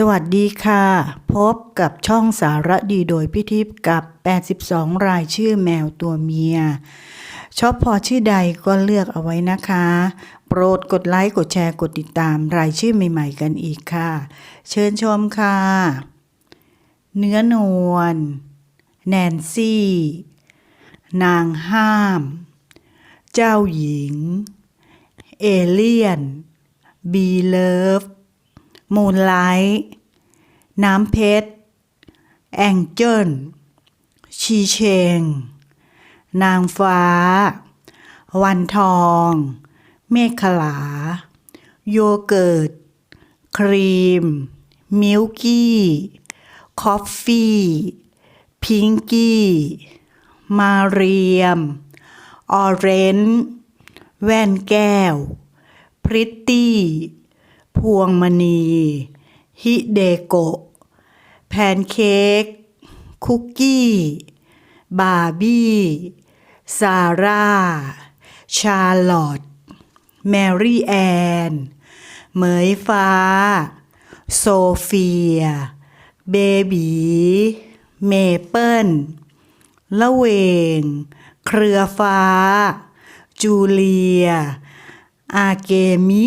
สวัสดีค่ะ พบกับช่องสารดีโดยพิทิพย์กับ 82 รายชื่อแมวตัวเมีย ชอบพอชื่อใดก็เลือกเอาไว้นะคะ โปรดกดไลค์ กดแชร์ กดติดตามรายชื่อใหม่ๆกันอีกค่ะ เชิญชมค่ะ เนื้อนวล แนนซี่ นางห้าม เจ้าหญิง เอเลียน บีเลิฟ มูนไลท์น้ำเพชร แองเจิล ชีเชง นางฟ้า วันทอง เมฆขลา โยเกิร์ต ครีม มิลกี้ คอฟฟี่ พิงกี้ มาเรียม ออเรนจ์แว่นแก้ว พริตตี้ พวงมณี ฮิเดโกะ แพนเค้ก คุกกี้ บาร์บี้ ซาร่า ชาร์ลอตแมรี่แอน เหมยฟ้า โซเฟีย เบบี เมเปิลละเวง เครือฟ้า จูเลีย อาเกมิ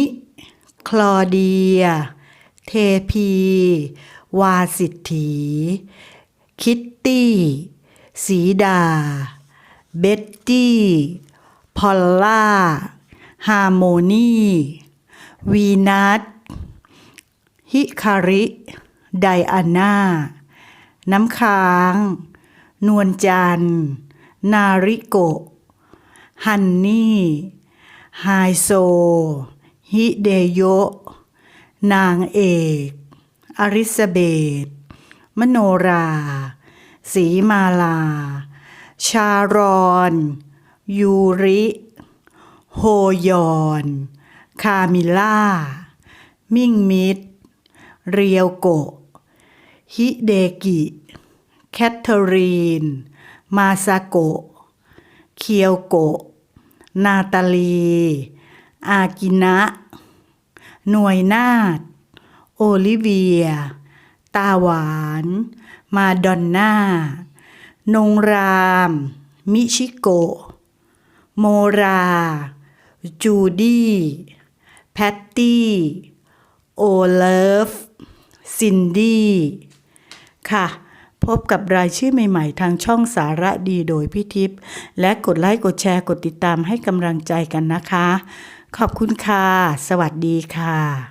คลอเดีย เทพี วาสิทธี คิตตี้ สีดา เบ็ตตี้ พอลล่า ฮาร์โมนี วีนัสฮิคาริ ไดอาน่า น้ำค้าง นวลจันทร์ นาริโกะฮันนี่ ไฮโซ ฮิเดโยะ นางเอก อริสเบตมโนราสีมาลา ชารอน ยูริ โฮยอน คามิล่า มิ่งมิด เรียวโกะ ฮิเดกิ แคทเธอรีน มาซาโกะ เคียวโกะ นาตาลี อากินะ หน่วยนาฏโอลิเวีย ตาหวาน มาดอนน่า นงราม มิชิโกะโมรา จูดี้ แพตตี้ โอเลิฟ ซินดี้ ค่ะ พบกับรายชื่อใหม่ๆ ทางช่องสาระดีโดยพี่ทิพย์และกดไลค์กดแชร์กดติดตามให้กำลังใจกันนะคะ ขอบคุณค่ะ สวัสดีค่ะ